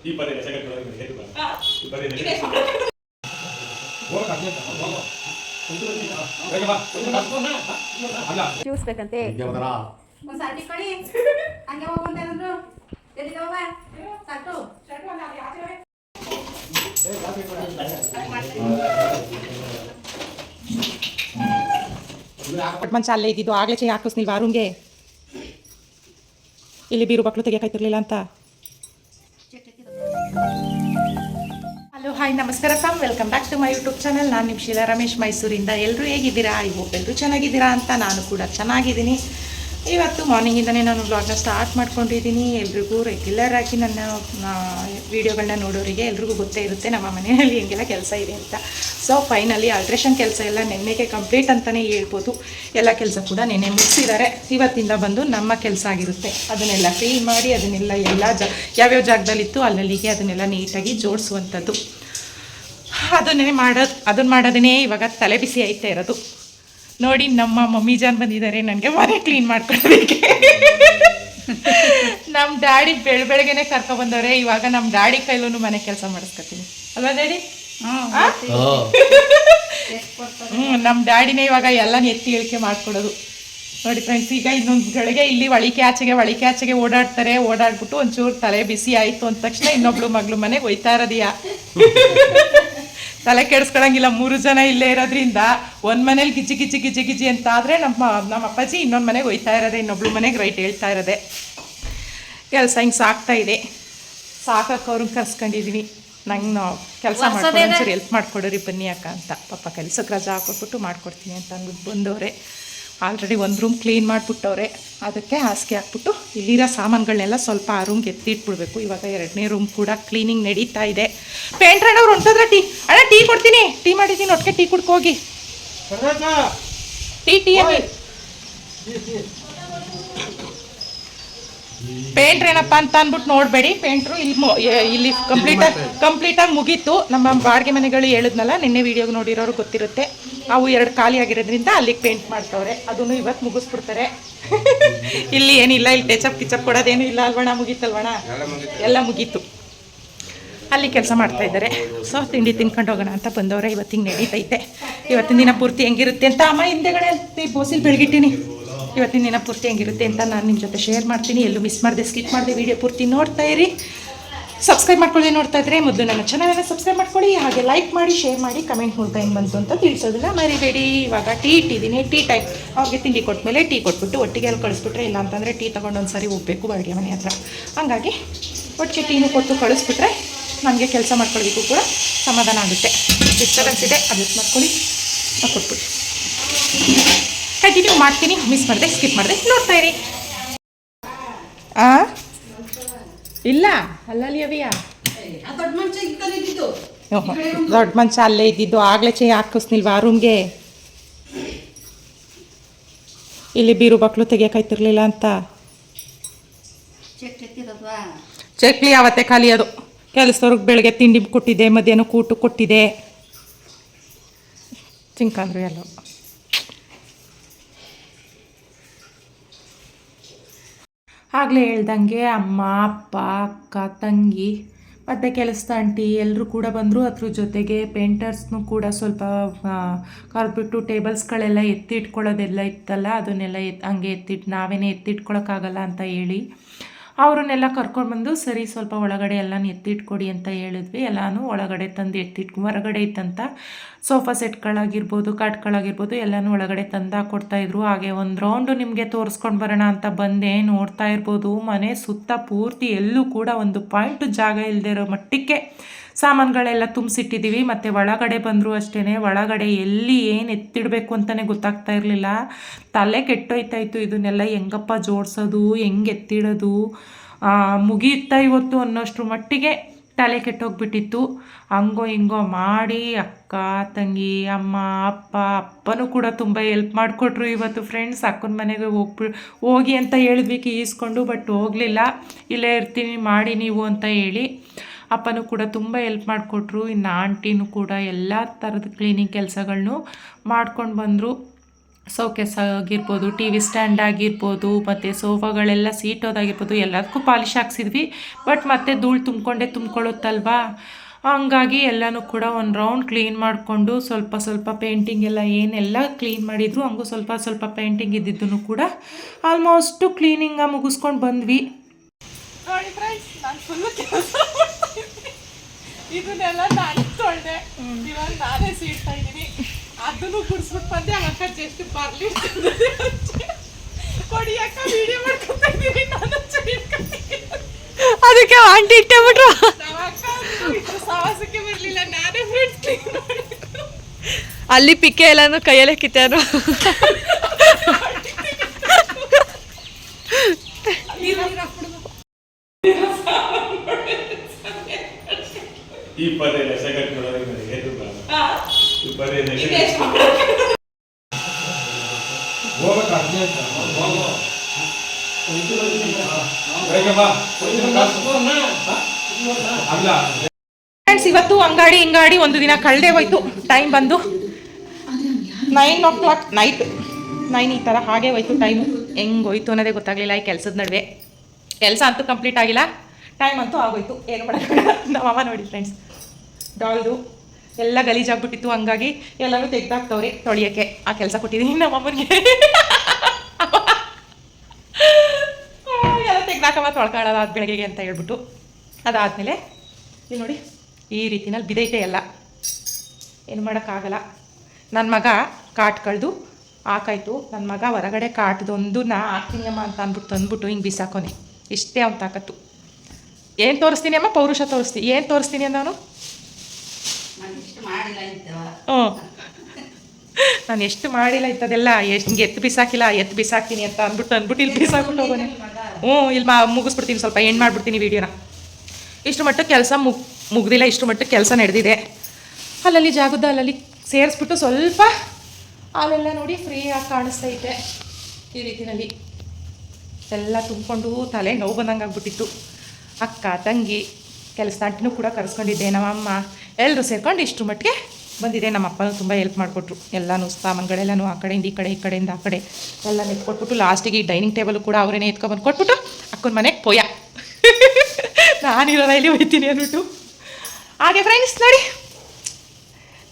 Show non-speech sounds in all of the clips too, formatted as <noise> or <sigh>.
ಈ ಪದೇ ಸೆಕೆಂಡ್ ಈ ಕೊಡಿ. ಹಂಗೆ ಏನಾದ್ರು ಎಲ್ಲಿಗೆ ಹೋಗ? ಸಾಕು. ಮಂಚ ಅಲ್ಲೇ ಇದ್ದಿದ್ದು ಆಗ್ಲೇ ಚೇ ಹಾಕಿಸ್ನಿಲ್ವಾ ಇಲ್ಲಿ ಬೀರು ಬಕ್ಳು ತೆಗಿಯಕಾಯ್ತಿರ್ಲಿಲ್ಲ ಅಂತ. ಹಾಯ್, ನಮಸ್ಕಾರ fam welcome back to my YouTube channel ನಾನು ನಿಮ್ಮ ಶೀಲಾ ರಮೇಶ್ ಮೈಸೂರಿಂದ. ಎಲ್ಲರೂ ಹೇಗಿದ್ದೀರಾ? ಐ ಹೋಪ್ ಎಲ್ಲರೂ ಚೆನ್ನಾಗಿದ್ದೀರಾ ಅಂತ ನಾನು ಕೂಡ ಚೆನ್ನಾಗಿದ್ದೀನಿ. ಇವತ್ತು ಮಾರ್ನಿಂಗಿಂದನೇ ನಾನು ವ್ಲಾಗ್ನ ಸ್ಟಾರ್ಟ್ ಮಾಡ್ಕೊಂಡಿದ್ದೀನಿ. ಎಲ್ರಿಗೂ ರೆಗ್ಯುಲರ್ ಆಗಿ ನನ್ನ ವೀಡಿಯೋಗಳನ್ನ ನೋಡೋರಿಗೆ ಎಲ್ರಿಗೂ ಗೊತ್ತೇ ಇರುತ್ತೆ ನಮ್ಮ ಮನೆಯಲ್ಲಿ ಹೆಂಗೆಲ್ಲ ಕೆಲಸ ಇದೆ ಅಂತ. ಸೊ ಫೈನಲಿ ಆಲ್ಟ್ರೇಷನ್ ಕೆಲಸ ಎಲ್ಲ ನೆನ್ನೆಗೆ ಕಂಪ್ಲೀಟ್ ಅಂತಲೇ ಹೇಳ್ಬೋದು. ಎಲ್ಲ ಕೆಲಸ ಕೂಡ ನೆನ್ನೆ ಮುಗಿಸಿದ್ದಾರೆ. ಇವತ್ತಿಂದ ಬಂದು ನಮ್ಮ ಕೆಲಸ ಆಗಿರುತ್ತೆ. ಅದನ್ನೆಲ್ಲ ಕ್ಲೀನ್ ಮಾಡಿ, ಅದನ್ನೆಲ್ಲ ಎಲ್ಲ ಜ, ಯಾವ್ಯಾವ ಜಾಗದಲ್ಲಿತ್ತು ಅಲ್ಲಲ್ಲಿಗೆ ಅದನ್ನೆಲ್ಲ ನೀಟಾಗಿ ಜೋಡಿಸುವಂಥದ್ದು. ಅದನ್ನೇ ಮಾಡೋದು ಅದನ್ನ ಮಾಡೋದನ್ನೇ ಇವಾಗ ತಲೆ ಬಿಸಿ ಐತೆ ಇರೋದು. ನೋಡಿ ನಮ್ಮ ಮಮ್ಮಿ ಜಾನ್ ಬಂದಿದ್ದಾರೆ ನನಗೆ ಮನೆ ಕ್ಲೀನ್ ಮಾಡ್ಕೊಳ್ಬೇಕು <laughs> ನಮ್ಮ ಡ್ಯಾಡಿ ಬೆಳ ಬೆಳಗ್ಗೆನೆ ಕರ್ಕೊಬಂದವ್ರೆ ಇವಾಗ ನಮ್ಮ ಡ್ಯಾಡಿ ಕೈಲೂ ಮನೆ ಕೆಲಸ ಮಾಡಿಸ್ಕೊತೀನಿ. ಅಲ್ವಾ ಡ್ಯಾಡಿ? ಹ್ಞೂ ನಮ್ಮ ಡ್ಯಾಡಿನೇ ಇವಾಗ ಎಲ್ಲ ಎತ್ತಿ ಇಳಿಕೆ ಮಾಡ್ಕೊಡೋದು ನೋಡಿ ಫ್ರೆಂಡ್ಸ್ ಈಗ ಇನ್ನೊಂದು ಗಳಿಗೆ ಇಲ್ಲಿ ಒಳಿಕೆ ಆಚೆಗೆ ಒಳಿಕೆ ಆಚೆಗೆ ಓಡಾಡ್ತಾರೆ. ಓಡಾಡ್ಬಿಟ್ಟು ಒಂಚೂರು ತಲೆ ಬಿಸಿ ಆಯಿತು ಅಂದ ತಕ್ಷಣ ಇನ್ನೊಬ್ಳು ಮಗಳು ಮನೆಗೆ ಒಯ್ತಾ ಇರೋದಿಯಾ? <laughs> ತಲೆ ಕೆಡಿಸ್ಕೊಳಂಗಿಲ್ಲ ಮೂರು ಜನ ಇಲ್ಲೇ ಇರೋದ್ರಿಂದ ಒಂದು ಮನೇಲಿ ಗಿಜಿ ಗಿಜಿ ಗಿಜಿ ಗಿಜಿ ಅಂತ ಆದರೆ ನಮ್ಮ ನಮ್ಮ ಅಪ್ಪಾಜಿ ಇನ್ನೊಂದು ಮನೆಗೆ ಹೋಯ್ತಾ ಇರೋದೆ ಇನ್ನೊಬ್ಳು ಮನೆಗೆ ರೈಟ್ ಹೇಳ್ತಾ ಇರೋದೆ. ಕೆಲಸ ಹಿಂಗೆ ಸಾಕ್ತಾ ಇದೆ. ಸಾಕಕ್ಕೆ ಅವ್ರನ್ನ ಕರ್ಸ್ಕೊಂಡಿದೀನಿ ನಂಗೆ ನಾವು ಕೆಲಸ ಮಾಡ್ಕೊಂಡು ಒಂಚೂರು ಹೆಲ್ಪ್ ಮಾಡ್ಕೊಡೋರಿ ಬನ್ನಿ ಅಕ್ಕ ಅಂತ. ಪಾಪ ಕೆಲಸಕ್ಕೆ ರಜಾ ಹಾಕೊಟ್ಬಿಟ್ಟು ಮಾಡ್ಕೊಡ್ತೀನಿ ಅಂತ ಅಂದ್ಬಿಟ್ಟು ಬಂದವ್ರೆ. ಆಲ್ರೆಡಿ ಒಂದು ರೂಮ್ ಕ್ಲೀನ್ ಮಾಡಿಬಿಟ್ಟವ್ರೆ. ಅದಕ್ಕೆ ಹಾಸಿಗೆ ಹಾಕ್ಬಿಟ್ಟು ಇಲ್ಲಿರೋ ಸಾಮಾನುಗಳನ್ನೆಲ್ಲ ಸ್ವಲ್ಪ ಆ ರೂಮ್ಗೆ ಎತ್ತಿಟ್ಬಿಡ್ಬೇಕು. ಇವಾಗ ಎರಡನೇ ರೂಮ್ ಕೂಡ ಕ್ಲೀನಿಂಗ್ ನಡೀತಾ ಇದೆ. ಪೇಂಟ್ರ ಅಣ್ಣವ್ರು ಹೊಂಟೋದ್ರೆ ಟೀ? ಅಣ್ಣ ಟೀ ಕೊಡ್ತೀನಿ. ಟೀ ಮಾಡಿದ್ದೀನಿ ಒಟ್ಟಿಗೆ ಟೀ ಕುಡ್ಕೋಗಿ. ಟೀ ಟೀ ಪೇಂಟ್ರ್ ಏನಪ್ಪ ಅಂತ ಅಂದ್ಬಿಟ್ಟು ನೋಡಬೇಡಿ. ಪೇಂಟ್ರು ಇಲ್ಲಿ ಇಲ್ಲಿ ಕಂಪ್ಲೀಟ್ ಕಂಪ್ಲೀಟಾಗಿ ಮುಗೀತು. ನಮ್ಮ ಬಾಡಿಗೆ ಮನೆಗಳು ಹೇಳಿದ್ನಲ್ಲ ನಿನ್ನೆ ವಿಡಿಯೋಗೆ ನೋಡಿರೋರು ಗೊತ್ತಿರುತ್ತೆ. ಅವು ಎರಡು ಖಾಲಿ ಆಗಿರೋದ್ರಿಂದ ಅಲ್ಲಿಗೆ ಪೇಂಟ್ ಮಾಡ್ತವ್ರೆ. ಅದನ್ನು ಇವತ್ತು ಮುಗಿಸ್ಬಿಡ್ತಾರೆ. <laughs> ಇಲ್ಲಿ ಏನಿಲ್ಲ ಇಲ್ಲಿ ಟೆಚಪ್ ಕಿಚಪ್ ಕೊಡೋದೇನು ಇಲ್ಲ ಅಲ್ವಣ ಮುಗೀತಲ್ವಣ ಎಲ್ಲ ಮುಗೀತು. ಅಲ್ಲಿ ಕೆಲಸ ಮಾಡ್ತಾ ಇದ್ದಾರೆ. ಸೊ ತಿಂಡಿ ತಿನ್ಕೊಂಡು ಹೋಗೋಣ ಅಂತ ಬಂದವ್ರೆ. ಇವತ್ತಿಗೆ ನಡೀತೈತೆ. ಇವತ್ತಿನ ದಿನ ಪೂರ್ತಿ ಹೆಂಗಿರುತ್ತೆ ಅಂತ ಅಮ್ಮ ಹಿಂದೆಗಡೆ ಬೋಸಿಲ್ ಬೆಳಗಿಟ್ಟಿನಿ. ಇವತ್ತಿನ ದಿನ ಪೂರ್ತಿ ಹೆಂಗಿರುತ್ತೆ ಅಂತ ನಾನು ನಿಮ್ಮ ಜೊತೆ ಶೇರ್ ಮಾಡ್ತೀನಿ. ಎಲ್ಲೂ ಮಿಸ್ ಮಾಡಿದೆ ಸ್ಕಿಪ್ ಮಾಡಿದೆ ವಿಡಿಯೋ ಪೂರ್ತಿ ನೋಡ್ತಾ ಇರಿ. ಸಬ್ಸ್ಕ್ರೈಬ್ ಮಾಡ್ಕೊಳ್ಳಿ ನೋಡ್ತಾ ಇದ್ರೆ ಮೊದಲು ನನ್ನ ಚಾನಲನ್ನು ಸಬ್ಸ್ಕ್ರೈಬ್ ಮಾಡ್ಕೊಳ್ಳಿ. ಹಾಗೆ ಲೈಕ್ ಮಾಡಿ ಶೇರ್ ಮಾಡಿ ಕಮೆಂಟ್ ಮೂಲಕ ಏನು ಬಂತು ಅಂತ ತಿಳಿಸೋದಿಲ್ಲ. ಮರಿಬೇಡಿ. ಇವಾಗ ಟೀ ಇಟ್ಟಿದ್ದೀನಿ. ಟೀ ಟೈಮ್ ಅವ್ರಿಗೆ ತಿಂಡಿ ಕೊಟ್ಟಮೇಲೆ ಟೀ ಕೊಟ್ಬಿಟ್ಟು ಒಟ್ಟಿಗೆ ಅಲ್ಲಿ ಕಳಿಸ್ಬಿಟ್ರೆ ಇಲ್ಲ ಅಂತಂದರೆ ಟೀ ತೊಗೊಂಡು ಸಾರಿ ಹೋಗ್ಬೇಕು ಬಾಡಿಗೆ ಮನೆ ಹತ್ರ. ಹಾಗಾಗಿ ಒಟ್ಟಿಗೆ ಟೀನು ಕೊಟ್ಟು ಕಳಿಸ್ಬಿಟ್ರೆ ನನಗೆ ಕೆಲಸ ಮಾಡ್ಕೊಳ್ಳೋದಕ್ಕೂ ಕೂಡ ಸಮಾಧಾನ ಆಗುತ್ತೆ. ಡಿಸ್ಟರ್ಬೆನ್ಸ್ ಇದೆ. ಅಡ್ಜಸ್ಟ್ ಮಾಡ್ಕೊಳ್ಳಿ. ಕೊಟ್ಬಿಟ್ಟು ಕಂಟಿನ್ಯೂ ಮಾಡ್ತೀನಿ ಮಿಸ್ ಮಾಡಿದೆ ಸ್ಕಿಪ್ ಮಾಡಿದೆ. ನೋಡ್ತಾ ಇರಿ. ಆ? ಇಲ್ಲ ಅಲ್ಲಲ್ಲಿ ಅವಿಯಾ? ದೊಡ್ಡ ಮಂಚ ಮಂಚ ಅಲ್ಲೇ ಇದ್ದಿದ್ದು. ಆಗ್ಲೇ ಚೇ ಹಾಕಿಸ್ನಿಲ್ವಾ ರೂಮ್ಗೆ ಇಲ್ಲಿ ಬೀರು ಬಕ್ಳು ತೆಗಿಯಕಾಯ್ತಿರ್ಲಿಲ್ಲ ಅಂತ. ಚಕ್ಲಿ ಅವತ್ತೆ ಖಾಲಿ ಅದು ಕೆಲಸದವ್ರಿಗೆ ಬೆಳಗ್ಗೆ ತಿಂಡಿ ಕೊಟ್ಟಿದೆ ಮಧ್ಯಾಹ್ನ ಕೂಟು ಕೊಟ್ಟಿದೆ. ಚಿಂಕಂದ್ರು ಎಲ್ಲ ಆಗಲೇ ಹೇಳ್ದಂಗೆ ಅಮ್ಮ, ಅಪ್ಪ, ಅಕ್ಕ, ತಂಗಿ, ಮತ್ತು ಕೆಲಸದ ಆಂಟಿ ಎಲ್ಲರೂ ಕೂಡ ಬಂದರು. ಅದ್ರ ಜೊತೆಗೆ ಪೇಂಟರ್ಸ್ನೂ ಕೂಡ ಸ್ವಲ್ಪ ಕರೆದ್ಬಿಟ್ಟು ಟೇಬಲ್ಸ್ಗಳೆಲ್ಲ ಎತ್ತಿಟ್ಕೊಳ್ಳೋದೆಲ್ಲ ಇತ್ತಲ್ಲ, ಅದನ್ನೆಲ್ಲ ಎತ್, ಹಂಗೆ ಎತ್ತಿಟ್ಟು ನಾವೇನೇ ಎತ್ತಿಟ್ಕೊಳ್ಳೋಕ್ಕಾಗಲ್ಲ ಅಂತ ಹೇಳಿ. ಅವ್ರನ್ನೆಲ್ಲ ಕರ್ಕೊಂಡ್ಬಂದು, ಸರಿ, ಸ್ವಲ್ಪ ಒಳಗಡೆ ಎಲ್ಲ ಎತ್ತಿಟ್ಕೊಡಿ ಅಂತ ಹೇಳಿದ್ವಿ. ಎಲ್ಲನೂ ಒಳಗಡೆ ತಂದು ಎತ್ತಿಟ್ಕೊ, ಹೊರಗಡೆ ಇತ್ತಂತ ಸೋಫಾ ಸೆಟ್ಗಳಾಗಿರ್ಬೋದು, ಕಾಟ್ಗಳಾಗಿರ್ಬೋದು, ಎಲ್ಲನೂ ಒಳಗಡೆ ತಂದು ಕೊಡ್ತಾಯಿದ್ರು ಹಾಗೆ ಒಂದು ರೌಂಡು ನಿಮಗೆ ತೋರಿಸ್ಕೊಂಡು ಬರೋಣ ಅಂತ ಬಂದೆ. ನೋಡ್ತಾ ಇರ್ಬೋದು, ಮನೆ ಸುತ್ತ ಪೂರ್ತಿ ಎಲ್ಲೂ ಕೂಡ ಒಂದು ಪಾಯಿಂಟು ಜಾಗ ಇಲ್ಲದೆ ಇರೋ ಮಟ್ಟಕ್ಕೆ ಸಾಮಾನುಗಳೆಲ್ಲ ತುಂಬಿಸಿಟ್ಟಿದ್ದೀವಿ ಮತ್ತು ಒಳಗಡೆ ಬಂದರೂ ಅಷ್ಟೇ ಒಳಗಡೆ ಎಲ್ಲಿ ಏನು ಎತ್ತಿಡಬೇಕು ಅಂತಲೇ ಗೊತ್ತಾಗ್ತಾ ಇರಲಿಲ್ಲ. ತಲೆ ಕೆಟ್ಟೋಯ್ತಾಯಿತ್ತು ಇದನ್ನೆಲ್ಲ. ಹೆಂಗಪ್ಪ ಜೋಡಿಸೋದು? ಹೆಂಗೆ ಎತ್ತಿಡೋದು? ಮುಗಿಯುತ್ತಾ ಇವತ್ತು ಅನ್ನೋಷ್ಟ್ರ ಮಟ್ಟಿಗೆ ತಲೆ ಕೆಟ್ಟೋಗ್ಬಿಟ್ಟಿತ್ತು. ಹಂಗೋ ಹಿಂಗೋ ಮಾಡಿ ಅಕ್ಕ, ತಂಗಿ, ಅಮ್ಮ, ಅಪ್ಪ, ಅಪ್ಪನೂ ಕೂಡ ತುಂಬ ಹೆಲ್ಪ್ ಮಾಡಿಕೊಟ್ರು ಇವತ್ತು ಫ್ರೆಂಡ್ಸ್ ಅಕ್ಕನ ಮನೆಗೆ ಹೋಗ್ಬಿ, ಹೋಗಿ ಅಂತ ಹೇಳಿದ್ವಿ ಈಸ್ಕೊಂಡು ಬಟ್ ಹೋಗಲಿಲ್ಲ. ಇಲ್ಲೇ ಇರ್ತೀನಿ, ಮಾಡಿ ನೀವು ಅಂತ ಹೇಳಿ. ಅಪ್ಪನೂ ಕೂಡ ತುಂಬ ಹೆಲ್ಪ್ ಮಾಡಿಕೊಟ್ರು, ಇನ್ನು ಆಂಟಿನೂ ಕೂಡ ಎಲ್ಲ ಥರದ ಕ್ಲೀನಿಂಗ್ ಕೆಲಸಗಳನ್ನು ಮಾಡ್ಕೊಂಡು ಬಂದರು. ಸೌಕೇಸ್ ಆಗಿರ್ಬೋದು ಟಿ ವಿ ಸ್ಟ್ಯಾಂಡ್ ಆಗಿರ್ಬೋದು, ಮತ್ತು ಸೋಫಾಗಳೆಲ್ಲ ಸೀಟೋದಾಗಿರ್ಬೋದು, ಎಲ್ಲದಕ್ಕೂ ಪಾಲಿಶ್ ಹಾಕ್ಸಿದ್ವಿ. ಬಟ್ ಮತ್ತೆ ಧೂಳು ತುಂಬಿಕೊಂಡೇ ತುಂಬ್ಕೊಳ್ಳುತ್ತಲ್ವಾ? ಹಂಗಾಗಿ ಎಲ್ಲನೂ ಕೂಡ ಒಂದು ರೌಂಡ್ ಕ್ಲೀನ್ ಮಾಡಿಕೊಂಡು ಸ್ವಲ್ಪ ಸ್ವಲ್ಪ ಪೇಂಟಿಂಗ್ ಎಲ್ಲ ಏನೆಲ್ಲ ಕ್ಲೀನ್ ಮಾಡಿದ್ರು, ಹಂಗೂ ಸ್ವಲ್ಪ ಸ್ವಲ್ಪ ಪೇಂಟಿಂಗ್ ಇದ್ದಿದ್ದು ಕೂಡ ಆಲ್ಮೋಸ್ಟು ಕ್ಲೀನಿಂಗ ಮುಗಿಸ್ಕೊಂಡು ಬಂದ್ವಿ. ನೋಡಿ ಫ್ರೆಂಡ್ಸ್ ನಾನು ಫುಲ್ಲು ಕೆಲಸ. ಇದನ್ನೆಲ್ಲ ನಾನು ತೊಳ್ದೆ. ಇವಾಗ ನಾನೇ ಸೀಡ್ತಾ ಇದ್ದೀನಿ. ಅದನ್ನು ಕುಡಿಸ್ಬಿಟ್ಟು ಬಂದೆ. ಅಕ್ಕ ಜಸ್ಟ್ ಬರ್ಲಿ ಕೊಡಿ ಅಕ್ಕ ವಿಡಿಯೋ ಮಾಡ್ಕೊತಾ ಇದ್ದೀನಿ. ನಾನು ಅದಕ್ಕೆ ಆಂಟಿ ಇಟ್ಟಬಿಟ್ರು. ಸಾಹಸಕ್ಕೆ ಬರಲಿಲ್ಲ. ನಾನೇ ಫ್ರೆಂಡ್ಸ್ ಅಲ್ಲಿ ಪಿಕ್ಕೆ ಎಲ್ಲಾನು ಕೈಯಲ್ಲೇ ಕಿತ್ತಾರು ಈ ಲಕ್ಷ ಫ್ರೆಂಡ್ಸ್ ಇವತ್ತು ಅಂಗಾಡಿ ಹಿಂಗಾಡಿ ಒಂದು ದಿನ ಕಳೆದೇ ಹೋಯ್ತು. ಟೈಮ್ ಬಂದು nine o'clock night nine ಈ ಥರ ಹಾಗೆ ಹೋಯ್ತು ಟೈಮು ಹೆಂಗೆ ಹೋಯ್ತು ಅನ್ನೋದೇ ಗೊತ್ತಾಗಲಿಲ್ಲ ಈ ಕೆಲಸದ ನಡುವೆ. ಕೆಲಸ ಅಂತೂ ಕಂಪ್ಲೀಟ್ ಆಗಿಲ್ಲ. ಟೈಮ್ ಅಂತೂ ಆಗೋಯ್ತು. ಏನು ಮಾಡೋಕ್ಕಾಗಲ್ಲ. ನಮ್ಮಮ್ಮ ನೋಡಿ ಫ್ರೆಂಡ್ಸ್ ಡಾಲ್ದು ಎಲ್ಲ ಗಲೀಜಾಗ್ಬಿಟ್ಟಿತ್ತು, ಹಂಗಾಗಿ ಎಲ್ಲರೂ ತೆಗ್ದಾಕ್ತವ್ರಿ ತೊಳಿಯೋಕ್ಕೆ. ಆ ಕೆಲಸ ಕೊಟ್ಟಿದ್ದೀನಿ ನಮ್ಮ ಅಮ್ಮನಿಗೆ. ಎಲ್ಲ ತೆಗ್ದಾಕಮ್ಮ ತೊಳ್ಕೊಳ್ಳೋದು ಅದು ಬೆಳಗ್ಗೆಗೆ ಅಂತ ಹೇಳ್ಬಿಟ್ಟು. ಅದಾದಮೇಲೆ ಇಲ್ಲಿ ನೋಡಿ, ಈ ರೀತಿನಲ್ಲಿ ಬಿದೈತೆ ಎಲ್ಲ. ಏನು ಮಾಡೋಕ್ಕಾಗಲ್ಲ. ನನ್ನ ಮಗ ಕಾಟ್ ಕಳೆದು ಹಾಕಾಯ್ತು. ನನ್ನ ಮಗ ಹೊರಗಡೆ ಕಾಟ್ದೊಂದು ನಾ ಹಾಕ್ತೀನಿ ಅಮ್ಮ ಅಂತ ಅಂದ್ಬಿಟ್ಟು ತಂದ್ಬಿಟ್ಟು ಹಿಂಗೆ ಬಿಸಾಕೋನೆ. ಇಷ್ಟೇ ಅವ್ನು ತಾಕತ್ತು. ಏನು ತೋರಿಸ್ತೀನಿ ಅಮ್ಮ? ಪೌರುಷ ತೋರಿಸ್ತೀನಿ ಏನು ತೋರಿಸ್ತೀನಿ ಅಂದವನು ನಾನು ಇಷ್ಟು ಮಾಡಿಲ್ಲ ಇದ್ದವ ಹ್ಞೂ. ನಾನು ಎಷ್ಟು ಮಾಡಿಲ್ಲ ಇತ್ತದೆಲ್ಲ ಎಷ್ಟು ಹಿಂಗೆ ಎತ್ತು ಬಿಸಾಕಿಲ್ಲ ಎತ್ತು ಬಿಸಾಕ್ತೀನಿ ಅಂತ ಅಂದ್ಬಿಟ್ಟು ಅಂದ್ಬಿಟ್ಟು ಇಲ್ಲಿ ಬಿಸಾಕ್ಬಿಟ್ಟು ಹೋಗೋಣ ಹ್ಞೂ ಇಲ್ಲಿ ಮಾ ಮುಗಿಸ್ಬಿಡ್ತೀನಿ ಸ್ವಲ್ಪ ಎಂಡ್ ಮಾಡಿಬಿಡ್ತೀನಿ ವೀಡಿಯೋನ ಇಷ್ಟು ಮಟ್ಟಕ್ಕೆ ಕೆಲಸ ಮುಗ್ ಮುಗ್ದಿಲ್ಲ ಇಷ್ಟು ಮಟ್ಟಕ್ಕೆ ಕೆಲಸ ನಡೆದಿದೆ. ಅಲ್ಲಲ್ಲಿ ಜಾಗದ ಅಲ್ಲಲ್ಲಿ ಸೇರಿಸ್ಬಿಟ್ಟು ಸ್ವಲ್ಪ ಅಲ್ಲೆಲ್ಲ ನೋಡಿ ಫ್ರೀಯಾಗಿ ಕಾಣಿಸ್ತೈತೆ ಈ ರೀತಿಯಲ್ಲಿ. ಎಲ್ಲ ತುಂಬಿಕೊಂಡು ತಲೆ ನೋವು ಬಂದಂಗೆ ಆಗ್ಬಿಟ್ಟಿತ್ತು. ಅಕ್ಕ ತಂಗಿ ಕೆಲಸ ಆಂಟಿನೂ ಕೂಡ ಕರೆಸ್ಕೊಂಡಿದ್ದೆ. ನಮ್ಮಮ್ಮ ಎಲ್ಲರೂ ಸೇರ್ಕೊಂಡು ಇಷ್ಟು ಮಟ್ಟಿಗೆ ಬಂದಿದೆ. ನಮ್ಮ ಅಪ್ಪನೂ ತುಂಬ ಹೆಲ್ಪ್ ಮಾಡಿಕೊಟ್ರು. ಎಲ್ಲನೂ ಸಾಮಾನುಗಳೆಲ್ಲನೂ ಆ ಕಡೆಯಿಂದ ಈ ಕಡೆ, ಈ ಕಡೆಯಿಂದ ಆ ಕಡೆ ಎಲ್ಲ ಎತ್ಕೊಟ್ಬಿಟ್ಟು ಲಾಸ್ಟಿಗೆ ಈ ಡೈನಿಂಗ್ ಟೇಬಲ್ ಕೂಡ ಅವರೇನೆ ಎತ್ಕೊಬಂದು ಕೊಟ್ಬಿಟ್ಟು ಅಕ್ಕನ ಮನೆಗೆ ಪೋಯ. <laughs> ನಾನಿರೋ ರೈಲಿ ಹೋಯ್ತೀನಿ ಅಂದ್ಬಿಟ್ಟು. ಹಾಗೆ ಫ್ರೆಂಡ್ಸ್ ನೋಡಿ,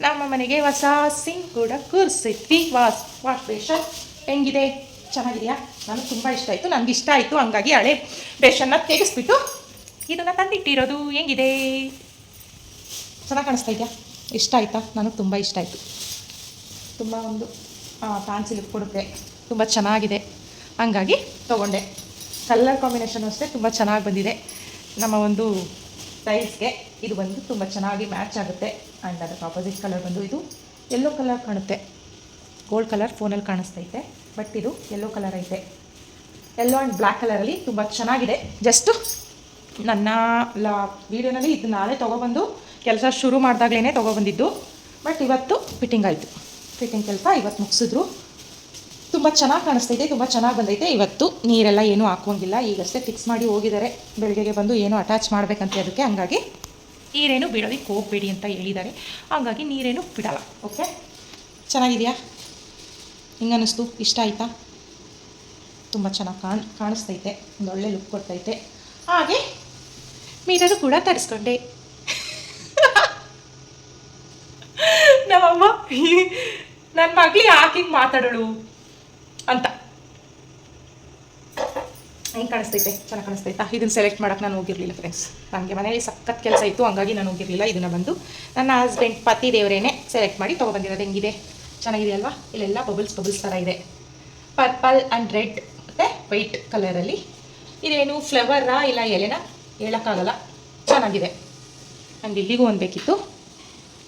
ನಮ್ಮ ಮನೆಗೆ ಹೊಸ ಸಿಂಕ್ ಕೂಡ ಕೂರಿಸಿದ್ವಿ. ವಾಸ್ ವಾಶ್ ಬೇಷನ್ ಹೆಂಗಿದೆ? ಚೆನ್ನಾಗಿದೆಯಾ? ನನಗೆ ತುಂಬ ಇಷ್ಟ ಆಯಿತು. ನನಗೆ ಇಷ್ಟ ಆಯಿತು. ಹಂಗಾಗಿ ಹಳೆ ಬೇಷನ್ನ ತೆಗೆಸ್ಬಿಟ್ಟು ಇದನ್ನು ತಂದಿಟ್ಟಿರೋದು ಹೆಂಗಿದೆ? ಚೆನ್ನಾಗಿ ಕಾಣಿಸ್ತಾ ಇದೆಯಾ? ಇಷ್ಟ ಆಯಿತಾ? ನನಗೆ ತುಂಬ ಇಷ್ಟ ಆಯಿತು. ತುಂಬ ಒಂದು ಫ್ಯಾನ್ಸಿ ಕೊಡುತ್ತೆ. ತುಂಬ ಚೆನ್ನಾಗಿದೆ. ಹಂಗಾಗಿ ತೊಗೊಂಡೆ. ಕಲರ್ ಕಾಂಬಿನೇಷನ್ ಅಷ್ಟೇ ತುಂಬ ಚೆನ್ನಾಗಿ ಬಂದಿದೆ. ನಮ್ಮ ಒಂದು ಟೈಲ್ಸ್ಗೆ ಇದು ಬಂದು ತುಂಬ ಚೆನ್ನಾಗಿ ಮ್ಯಾಚ್ ಆಗುತ್ತೆ. ಆ್ಯಂಡ್ ಅದಕ್ಕೆ ಆಪೋಸಿಟ್ ಕಲರ್ ಬಂದು ಇದು ಯೆಲ್ಲೋ ಕಲರ್ ಕಾಣುತ್ತೆ. ಗೋಲ್ಡ್ ಕಲರ್ ಫೋನಲ್ಲಿ ಕಾಣಿಸ್ತೈತೆ ಬಟ್ ಇದು ಯೆಲ್ಲೋ ಕಲರ್ ಐತೆ. ಎಲ್ಲೋ ಆ್ಯಂಡ್ ಬ್ಲ್ಯಾಕ್ ಕಲರಲ್ಲಿ ತುಂಬ ಚೆನ್ನಾಗಿದೆ. ಜಸ್ಟು ನನ್ನ ಲಾ ವೀಡಿಯೋನಲ್ಲಿ ಇದು ನಾಳೆ ತೊಗೊಬಂದು ಕೆಲಸ ಶುರು ಮಾಡಿದಾಗಲೇ ತೊಗೊಬಂದಿದ್ದು. ಬಟ್ ಇವತ್ತು ಫಿಟ್ಟಿಂಗ್ ಆಯಿತು. ಫಿಟ್ಟಿಂಗ್ ಕೆಲಸ ಇವತ್ತು ಮುಗಿಸಿದ್ರು. ತುಂಬ ಚೆನ್ನಾಗಿ ಕಾಣಿಸ್ತೈತೆ, ತುಂಬ ಚೆನ್ನಾಗಿ ಬಂದೈತೆ. ಇವತ್ತು ನೀರೆಲ್ಲ ಏನೂ ಹಾಕೋಂಗಿಲ್ಲ ಈಗಷ್ಟೇ ಫಿಕ್ಸ್ ಮಾಡಿ ಹೋಗಿದ್ದಾರೆ. ಬೆಳಗ್ಗೆಗೆ ಬಂದು ಏನೋ ಅಟ್ಯಾಚ್ ಮಾಡಬೇಕಂತೆ ಅದಕ್ಕೆ. ಹಂಗಾಗಿ ನೀರೇನು ಬಿಡೋದಕ್ಕೆ ಹೋಗಬೇಡಿ ಅಂತ ಹೇಳಿದ್ದಾರೆ. ಹಾಗಾಗಿ ನೀರೇನು ಬಿಡಲ್ಲ. ಓಕೆ ಚೆನ್ನಾಗಿದೆಯಾ? ಹಿಂಗೆ ಇಷ್ಟ ಆಯಿತಾ? ತುಂಬ ಚೆನ್ನಾಗಿ ಕಾಣ್, ಕಾಣಿಸ್ತೈತೆ. ಒಂದು ಒಳ್ಳೆ ಲುಕ್ ಕೊಡ್ತೈತೆ. ಹಾಗೆ ಮೀರರು ಕೂಡ ತರಿಸ್ಕೊಂಡೆ. ನಮ್ಮಮ್ಮ ನನ್ನ ಮಗಳಿಗೆ ಯಾಕೆ ಮಾತಾಡೋಳು ಅಂತ. ಹೆಂಗೆ ಕಾಣಿಸ್ತೈತೆ, ಚೆನ್ನಾಗಿ ಕಾಣಿಸ್ತೈತಾ. ಇದನ್ನು ಸೆಲೆಕ್ಟ್ ಮಾಡೋಕೆ ನಾನು ಹೋಗಿರಲಿಲ್ಲ ಫ್ರೆಂಡ್ಸ್ ನನಗೆ ಮನೇಲಿ ಸಖತ್ ಕೆಲಸ ಇತ್ತು, ಹಂಗಾಗಿ ನಾನು ಹೋಗಿರಲಿಲ್ಲ ಇದನ್ನು ಬಂದು. ನನ್ನ ಹಸ್ಬೆಂಡ್ ಪತಿ ದೇವರೇನೆ ಸೆಲೆಕ್ಟ್ ಮಾಡಿ ತೊಗೊಬಂದಿರೋದು ಹೆಂಗಿದೆ? ಚೆನ್ನಾಗಿದೆ ಅಲ್ವಾ? ಇಲ್ಲೆಲ್ಲ ಬಬಲ್ಸ್ ಬಬಲ್ಸ್ ಥರ ಇದೆ. ಪರ್ಪಲ್ ಆ್ಯಂಡ್ ರೆಡ್ ಮತ್ತು ವೈಟ್ ಕಲರಲ್ಲಿ ಇದೇನು ಫ್ಲವರಾ ಇಲ್ಲ ಎಲೆನ? ಹೇಳೋಕ್ಕಾಗಲ್ಲ. ಚೆನ್ನಾಗಿದೆ. ಆ್ಯಂಡ್ ಇಲ್ಲಿಗೂ ಒಂದು ಬೇಕಿತ್ತು.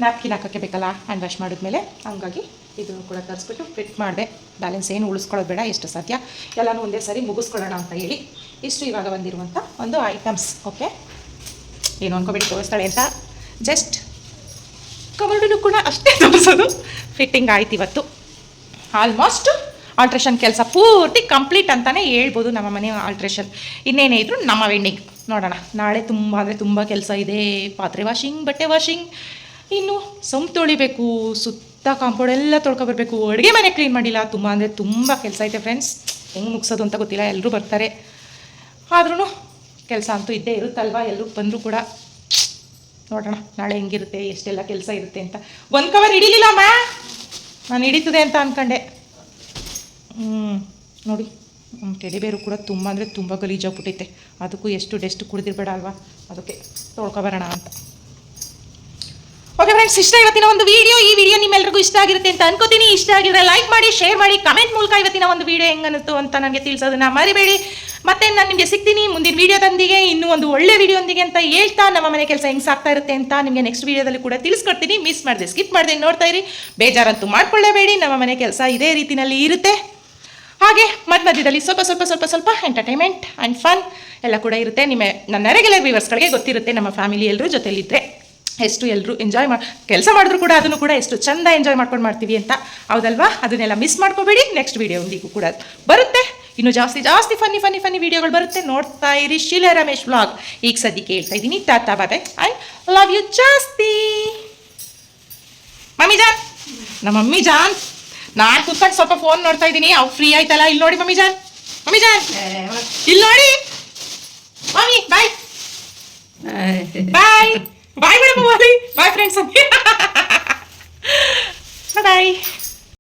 ನ್ಯಾಪ್ಕಿನ್ ಹಾಕೋಕ್ಕೆ ಬೇಕಲ್ಲ? ಹ್ಯಾಂಡ್ ವಾಶ್ ಮಾಡಿದ್ಮೇಲೆ. ಹಂಗಾಗಿ ಇದನ್ನು ಕೂಡ ತರಿಸ್ಬಿಟ್ಟು ಫಿಟ್ ಮಾಡಿದೆ. ಬ್ಯಾಲೆನ್ಸ್ ಏನು ಉಳಿಸ್ಕೊಳ್ಳೋದು ಬೇಡ, ಎಷ್ಟು ಸಾಧ್ಯ? ಎಲ್ಲನೂ ಒಂದೇ ಸರಿ ಮುಗಿಸ್ಕೊಳ್ಳೋಣ ಅಂತ ಹೇಳಿ ಇಷ್ಟು ಇವಾಗ ಬಂದಿರುವಂಥ ಒಂದು ಐಟಮ್ಸ್ ಓಕೆ ಏನು ಅಂದ್ಕೊಬೇಡಿ ತೋರಿಸ್ತಾಳೆ ಅಂತ. ಜಸ್ಟ್ ಕಮರ್ಡೂ ಕೂಡ ಅಷ್ಟೇ ತೋರಿಸೋದು. ಫಿಟ್ಟಿಂಗ್ ಆಯ್ತು ಇವತ್ತು. ಆಲ್ಮೋಸ್ಟ್ ಆಲ್ಟ್ರೇಷನ್ ಕೆಲಸ ಪೂರ್ತಿ ಕಂಪ್ಲೀಟ್ ಅಂತಲೇ ಹೇಳ್ಬೋದು ನಮ್ಮ ಮನೆ ಆಲ್ಟ್ರೇಷನ್ ಇನ್ನೇನೇ ಇದ್ರು ನಮ್ಮ ವೆಂಡಿಂಗ್ ನೋಡೋಣ. ನಾಳೆ ತುಂಬ ಅಂದರೆ ತುಂಬ ಕೆಲಸ ಇದೆ. ಪಾತ್ರೆ ವಾಷಿಂಗ್ ಬಟ್ಟೆ ವಾಷಿಂಗ್ ಇನ್ನು ಸೊಂಪು ತೊಳಿಬೇಕು. ಸುತ್ತ ಕಾಂಪೌಂಡ್ ಎಲ್ಲ ತೊಳ್ಕೊಬರ್ಬೇಕು ಅಡುಗೆ ಮನೆ ಕ್ಲೀನ್ ಮಾಡಿಲ್ಲ. ತುಂಬ ಅಂದರೆ ತುಂಬ ಕೆಲಸ ಐತೆ ಫ್ರೆಂಡ್ಸ್ ಹೆಂಗೆ ಮುಗಿಸೋದು ಅಂತ ಗೊತ್ತಿಲ್ಲ. ಎಲ್ಲರೂ ಬರ್ತಾರೆ. ಆದ್ರೂ ಕೆಲಸ ಅಂತೂ ಇದ್ದೇ ಇರುತ್ತಲ್ವ? ಎಲ್ಲರೂ ಬಂದರೂ ಕೂಡ. ನೋಡೋಣ. ನಾಳೆ ಹೆಂಗಿರುತ್ತೆ? ಎಷ್ಟೆಲ್ಲ ಕೆಲಸ ಇರುತ್ತೆ ಅಂತ. ಒಂದು ಕವರ್ ಹಿಡಿಲಿಲ್ಲ ನಾನು ಹಿಡಿತದೆ ಅಂತ ಅಂದ್ಕೊಂಡೆ ಹ್ಞೂ ನೋಡಿ. ಟೆಡಿಬೇರು ಕೂಡ ತುಂಬ ಅಂದರೆ ತುಂಬ ಗಲೀಜಾಗ್ಬಿಟ್ಟೈತೆ ಅದಕ್ಕೂ ಎಷ್ಟು ಡೆಸ್ಟ್ ಕುಡಿದಿರ್ಬೇಡ ಅಲ್ವಾ? ಅದಕ್ಕೆ ತೊಳ್ಕೊಬರೋಣ ಅಂತ. ಓಕೆ ಫ್ರೆಂಡ್ಸ್ ಇಷ್ಟ ಇವತ್ತಿನ ಒಂದು ವಿಡಿಯೋ ಈ ವಿಡಿಯೋ ನಿಮ್ಮೆಲ್ಲರಿಗೂ ಇಷ್ಟ ಆಗಿರುತ್ತೆ ಅಂತ ಅನ್ಕೋತೀನಿ. ಇಷ್ಟ ಆಗಿದ್ರೆ ಲೈಕ್ ಮಾಡಿ ಶೇರ್ ಮಾಡಿ ಕಮೆಂಟ್ ಮೂಲಕ ಇವತ್ತಿನ ಒಂದು ವಿಡಿಯೋ ಹೆಂಗನ್ನಿಸ್ತು ಅಂತ ನನಗೆ ತಿಳಿಸೋದನ್ನ ಮರಿಬೇಡಿ. ಮತ್ತೆ ನಾನು ನಿಮಗೆ ಸಿಗ್ತೀನಿ ಮುಂದಿನ ವಿಡಿಯೋದೊಂದಿಗೆ ಇನ್ನೂ ಒಂದು ಒಳ್ಳೆ ವಿಡಿಯೋದೊಂದಿಗೆ ಅಂತ ಹೇಳ್ತಾ ನಮ್ಮ ಮನೆ ಕೆಲಸ ಹೆಂಗೆ ಸಾಕ್ತಾ ಇರುತ್ತೆ ಅಂತ ನಿಮಗೆ ನೆಕ್ಸ್ಟ್ ವೀಡಿಯೋದಲ್ಲಿ ಕೂಡ ತಿಳಿಸ್ಕೊಡ್ತೀನಿ. ಮಿಸ್ ಮಾಡಿದೆ ಸ್ಕಿಪ್ ಮಾಡಿದೆ ನೋಡ್ತಾ ಇರಿ. ಬೇಜಾರಂತೂ ಮಾಡ್ಕೊಳ್ಳೇಬೇಡಿ. ನಮ್ಮ ಮನೆ ಕೆಲಸ ಇದೇ ರೀತಿಯಲ್ಲಿ ಇರುತ್ತೆ. ಹಾಗೆ ಮತ್ತು ಮಧ್ಯದಲ್ಲಿ ಸ್ವಲ್ಪ ಸ್ವಲ್ಪ ಸ್ವಲ್ಪ ಸ್ವಲ್ಪ ಎಂಟರ್ಟೈನ್ಮೆಂಟ್ ಆ್ಯಂಡ್ ಫನ್ ಎಲ್ಲ ಕೂಡ ಇರುತ್ತೆ. ನಿಮ್ಮ, ನನ್ನ ರೆಗ್ಯುಲರ್ ವ್ಯೂವರ್ಸ್ಗಳಿಗೆ ಗೊತ್ತಿರುತ್ತೆ. ನಮ್ಮ ಫ್ಯಾಮಿಲಿ ಎಲ್ಲರೂ ಜೊತೆಲಿದ್ದರೆ ಎಷ್ಟು ಎಲ್ಲರೂ ಎಂಜಾಯ್ ಮಾಡಿ ಕೆಲಸ ಮಾಡಿದ್ರು ಕೂಡ ಅದನ್ನು ಕೂಡ ಎಷ್ಟು ಚಂದ ಎಂಜಾಯ್ ಮಾಡ್ಕೊಂಡು ಮಾಡ್ತೀವಿ ಅಂತ ಹೌದಲ್ವಾ? ಅದನ್ನೆಲ್ಲ ಮಿಸ್ ಮಾಡ್ಕೋಬೇಡಿ. ನೆಕ್ಸ್ಟ್ ವಿಡಿಯೋಂದಿಗೂ ಕೂಡ ಬರುತ್ತೆ. ಇನ್ನು ಜಾಸ್ತಿ ಜಾಸ್ತಿ ಫನ್ನಿ ಫನ್ನಿ ಫನ್ನಿ ವಿಡಿಯೋಗಳು ಬರುತ್ತೆ. ನೋಡ್ತಾ ಇರಿ ಶೀಲಾ ರಮೇಶ್ ವ್ಲಾಗ್ ಈಗ ಸದ್ಯಕ್ಕೆ ಹೇಳ್ತಾ ಇದ್ದೀನಿ. ತಾತ ಬಾಬೆ ಐ ಲವ್ ಯು ಜಾಸ್ತಿ. ಮಮ್ಮಿ ಜಾನ್, ನಮ್ಮ ಮಮ್ಮಿ ಜಾನ್. ನಾನು ಕುತ್ಕೊಂಡು ಸ್ವಲ್ಪ ಫೋನ್ ನೋಡ್ತಾ ಇದ್ದೀನಿ. ಅವ್ ಫ್ರೀ ಆಯ್ತಲ್ಲ? ಇಲ್ಲಿ ನೋಡಿ ಮಮ್ಮಿ ಜಾನ್. ಮಮ್ಮಿ ಜಾನ್. ಇಲ್ಲಿ ನೋಡಿ. Mummy bye bye bye madam bye friends bye